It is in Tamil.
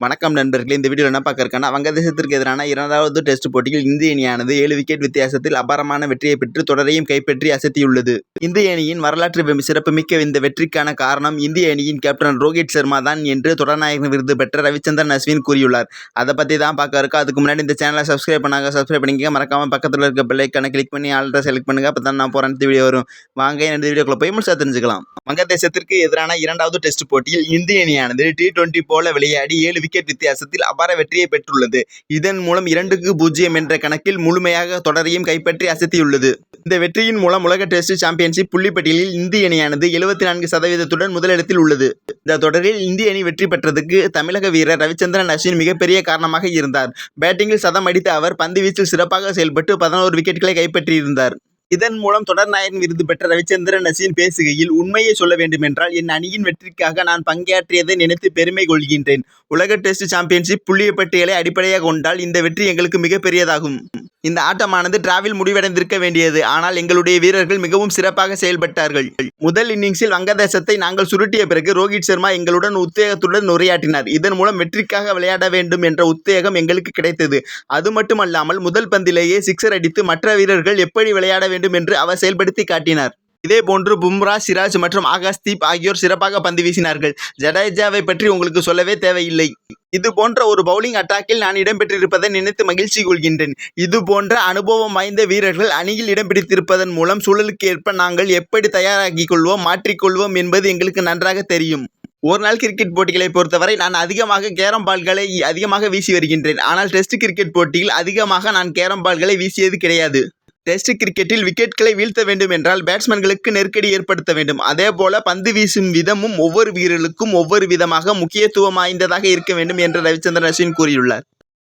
வணக்கம் நண்பர்களே இந்த வீடியோ என்ன பார்க்க வங்கதேசத்திற்கு எதிரான இரண்டாவது டெஸ்ட் போட்டியில் இந்திய அணியானது ஏழு விக்கெட் வித்தியாசத்தில் அபாரமான வெற்றியை பெற்று தொடரையும் கைப்பற்றி அசத்தியுள்ளது. இந்திய அணியின் வரலாற்று சிறப்புமிக்க இந்த வெற்றிக்கான காரணம் இந்திய அணியின் கேப்டன் ரோஹித் சர்மா தான் என்று தொடர்நாயகன் விருது பெற்ற ரவிச்சந்திரன் அஸ்வின் கூறியுள்ளார். அதை பற்றி தான் பார்க்க இருக்கோம். அதுக்கு முன்னாடி இந்த சேனலை சப்ஸ்கிரைப் பண்ணாங்க சப்ஸ்கிரைப் பண்ணிக்க மறக்காமல் பக்கத்தில் இருக்க பிள்ளைக்கான கிளிக் பண்ணி ஆல்ரெடி செலக்ட் பண்ணுங்க. அப்போ தான் நான் போகிற அடுத்த வீடியோ வரும். வாங்க இந்த வீடியோக்குள்ள போய் முழுசாக தெரிஞ்சுக்கலாம். வங்கதேசத்திற்கு எதிரான இரண்டாவது டெஸ்ட் போட்டியில் இந்திய அணியானது டி டுவெண்டி போல விளையாடி ஏழு விக்கெட் வித்தியாசத்தில் அபார வெற்றியை பெற்றுள்ளது. இதன் மூலம் இரண்டுக்கு பூஜ்ஜியம் என்ற கணக்கில் முழுமையாக தொடரையும் கைப்பற்றி அசத்தியுள்ளது. இந்த வெற்றியின் மூலம் உலக டெஸ்ட் சாம்பியன் சாம்பியன்ஷிப் புள்ளிப்பட்டியலில் இந்திய அணியானது எழுபத்தி நான்கு சதவீதத்துடன் முதலிடத்தில் உள்ளது. இந்த தொடரில் இந்திய அணி வெற்றி பெற்றதுக்கு தமிழக வீரர் ரவிச்சந்திரன் அஸ்வின் மிகப்பெரிய காரணமாக இருந்தார். பேட்டிங்கில் சதம் அடித்த அவர் பந்து வீச்சில் சிறப்பாக செயல்பட்டு பதினோரு விக்கெட்டுகளை கைப்பற்றியிருந்தார். இதன் மூலம் தொடர் நாயகன் விருது பெற்ற ரவிச்சந்திரன் அசின் பேசுகையில் உண்மையை சொல்ல வேண்டுமென்றால் என் அணியின் வெற்றிக்காக நான் பங்கேற்றியதை நினைத்து பெருமை கொள்கின்றேன். உலக டெஸ்ட் சாம்பியன்ஷிப் புள்ளிய பட்டியலை அடிப்படையாக கொண்டால் இந்த வெற்றி எங்களுக்கு மிகப்பெரியதாகும். இந்த ஆட்டமானது டிராவில் முடிவடைந்திருக்க வேண்டியது. ஆனால் எங்களுடைய வீரர்கள் மிகவும் சிறப்பாக செயல்பட்டார்கள். முதல் இன்னிங்ஸில் வங்கதேசத்தை நாங்கள் சுருட்டிய பிறகு ரோஹித் சர்மா எங்களுடன் உத்வேகத்துடன் உரையாற்றினார். இதன் மூலம் வெற்றிக்காக விளையாட வேண்டும் என்ற உத்வேகம் எங்களுக்கு கிடைத்தது. அது மட்டுமல்லாமல் முதல் பந்திலேயே சிக்ஸர் அடித்து மற்ற வீரர்கள் எப்படி விளையாட வேண்டும் என்று அவர் செயல்படுத்தி காட்டினார். இதேபோன்று பும்ரா சிராஜ் மற்றும் ஆகாஷ் தீப் ஆகியோர் சிறப்பாக பந்து வீசினார்கள். ஜடேஜாவை பற்றி உங்களுக்கு சொல்லவே தேவையில்லை. இது போன்ற ஒரு பவுலிங் அட்டாக்கில் நான் இடம்பெற்றிருப்பதை நினைத்து மகிழ்ச்சி கொள்கின்றேன். இது போன்ற அனுபவம் வாய்ந்த வீரர்கள் அணியில் இடம் பிடித்திருப்பதன் மூலம் சூழலுக்கு ஏற்ப நாங்கள் எப்படி தயாராகிக் கொள்வோம் மாற்றிக்கொள்வோம் என்பது எங்களுக்கு நன்றாக தெரியும். ஒரு நாள் கிரிக்கெட் போட்டிகளை பொறுத்தவரை நான் அதிகமாக கேரம் பால்களை அதிகமாக வீசி வருகின்றேன். ஆனால் டெஸ்ட் கிரிக்கெட் போட்டியில் அதிகமாக நான் கேரம் பால்களை வீசியது கிடையாது. டெஸ்ட் கிரிக்கெட்டில் விக்கெட்களை வீழ்த்த வேண்டும் என்றால் பேட்ஸ்மேன்களுக்கு நெருக்கடி ஏற்படுத்த வேண்டும். அதே போல பந்து வீசும் விதமும் ஒவ்வொரு வீரர்களுக்கும் ஒவ்வொரு விதமாக முக்கியத்துவம் வாய்ந்ததாக இருக்க வேண்டும் என்று ரவிச்சந்திரன் அஸ்வின் கூறியுள்ளார்.